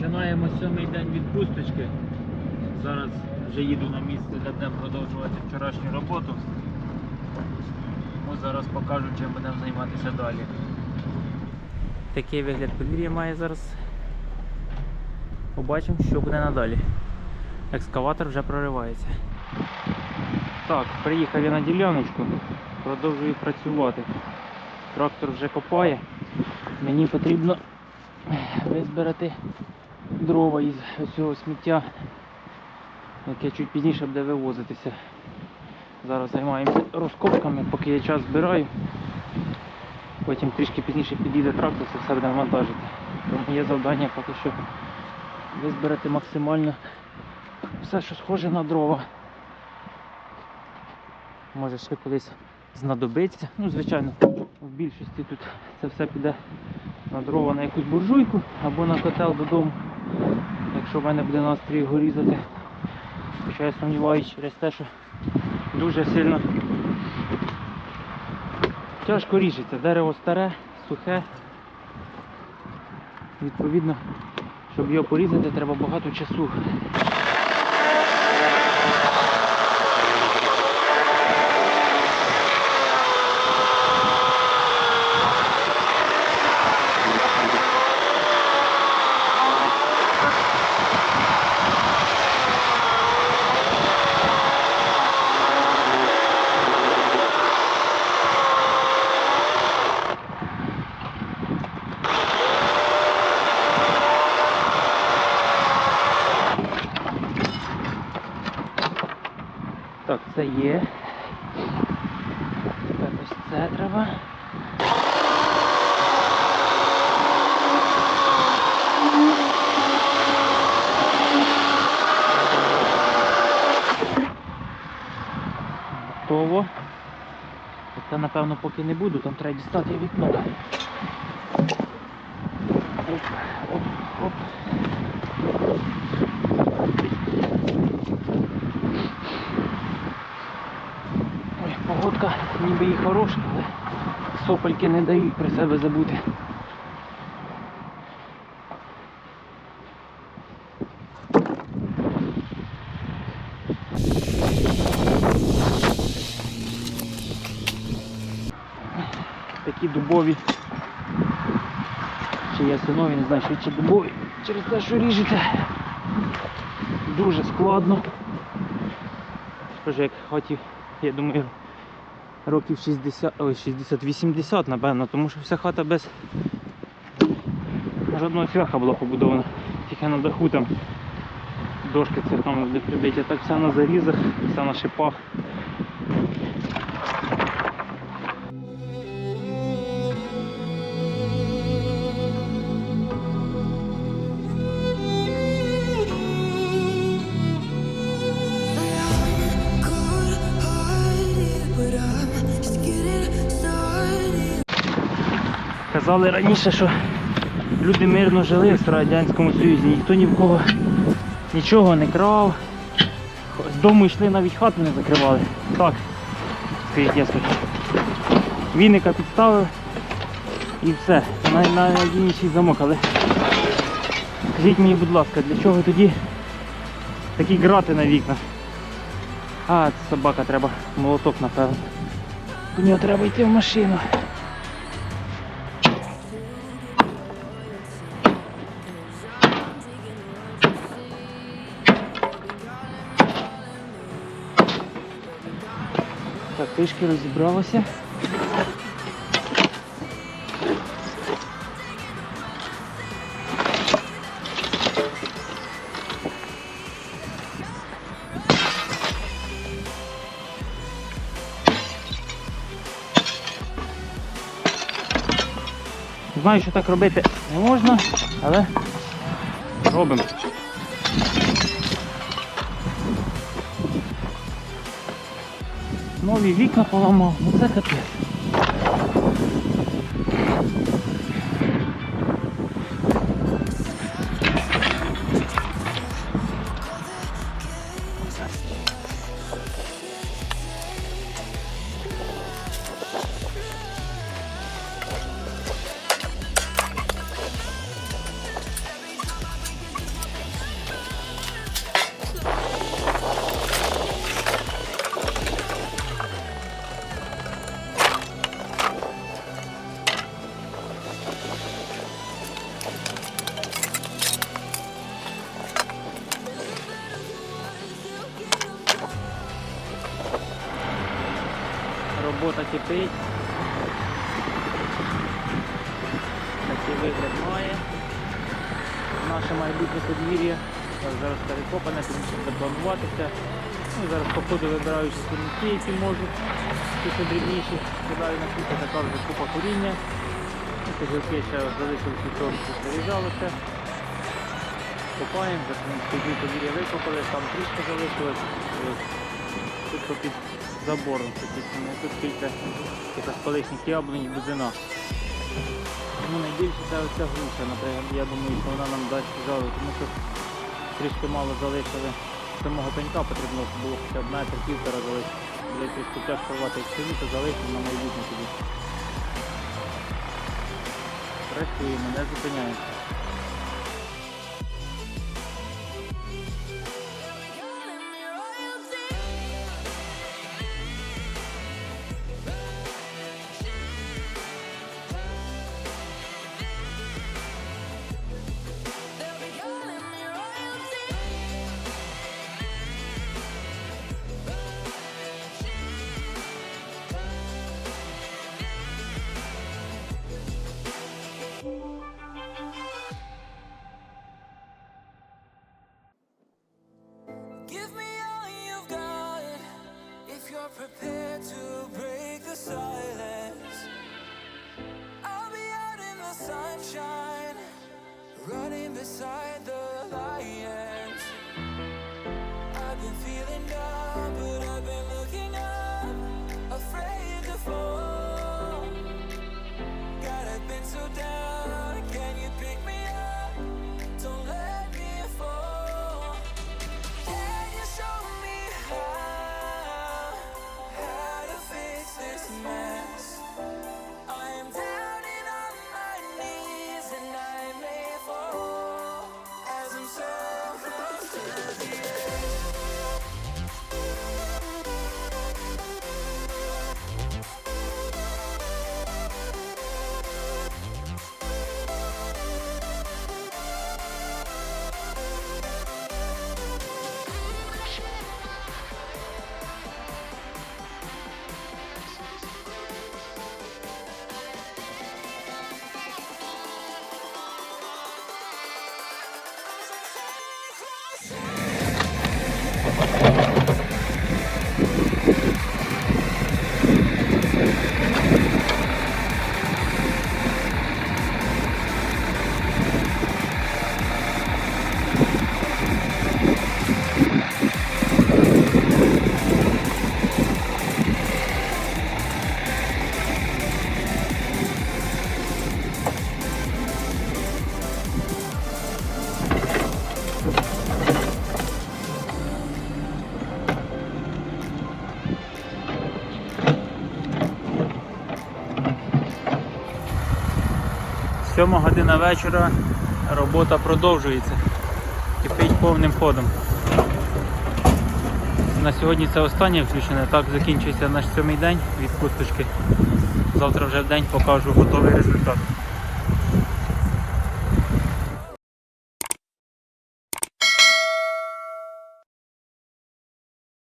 Починаємо сьомий день відпусточки. Зараз вже їду на місце, де будемо продовжувати вчорашню роботу. Ось зараз покажу, чим будемо займатися далі. Такий вигляд подвір'я має зараз. Побачимо, що буде надалі. Екскаватор вже проривається. Так, приїхав я на діляночку, продовжую працювати. Трактор вже копає. Мені потрібно визбирати дрова із цього сміття, яке чуть пізніше буде вивозитися. Зараз займаємося розкопками, поки я час збираю. Потім трішки пізніше підійде трактор, це все буде вантажити. Тому є завдання поки що визбирати максимально все, що схоже на дрова. Може ще колись знадобиться. Ну, звичайно, в більшості тут це все піде на дрова на якусь буржуйку або на котел додому, якщо в мене буде настрій його різати. Хоча я сумніваюся через те, що дуже сильно тяжко ріжеться. Дерево старе, сухе. Відповідно, щоб його порізати, треба багато часу. Так, це є. Тепер ось це треба. Готово. Це напевно поки не буду, там треба дістати вікно. Ніби і хороша, але сопельки не дають про себе забути. Такі дубові. Чи ясинові, не знаю, що чи дубові. Через те, що ріжете. Дуже складно. Скажу, як хотів, я думаю, років 60, ой, 60-80, напевно, тому що вся хата без жодного цвяха була побудована. Тільки на даху там дошки цвяхами буде прибиті. Так вся на зарізах, вся на шипах. Казали раніше, що люди мирно жили в Радянському Союзі, ніхто ні в кого нічого не крав. З дому йшли, навіть хату не закривали. Так, скажіть, я скажу. Віника підставив і все. Найнадійніший замок, але скажіть мені, будь ласка, для чого тоді такі грати на вікнах? А, собака треба, молоток, напевно. До нього треба йти в машину. Трішки розібралося. Знаю, що так робити не можна, але робимо. Нові вікна поламав, ну це капець. Робота кипить. Такий вигляд має. Наше майбутнє подвір'я. Зараз перекопане, тому що заплануватися. Ну, зараз по ходу вибираю сім'ки, які можу. Ті, що дрібніші, кидаю на купу, така вже купа коріння. Козаки ще тому, що заряджалося. Копаємо, тоді подвір'я викопали, там трішки залишилось. Тут попід забором фактично. Ну, Тут кілька якихось колишніх яблунь, бузина. Ну, найбільше це оця груша, наприклад, я думаю, що вона нам дасть жару, тому що трішки мало залишили самого пенька, потрібно було хоча б метр півтора залишити. Буде трішки тяжко рвати, ні, то залишимо на майбутнє тоді. Працюємо, не зупиняємося. Prepared to break the silence. I'll be out in the sunshine, running beside the lions. 7 година вечора робота продовжується. Кипить повним ходом. На сьогодні це останнє включення, так закінчується наш сьомий день від пусточки. Завтра вже день покажу готовий результат.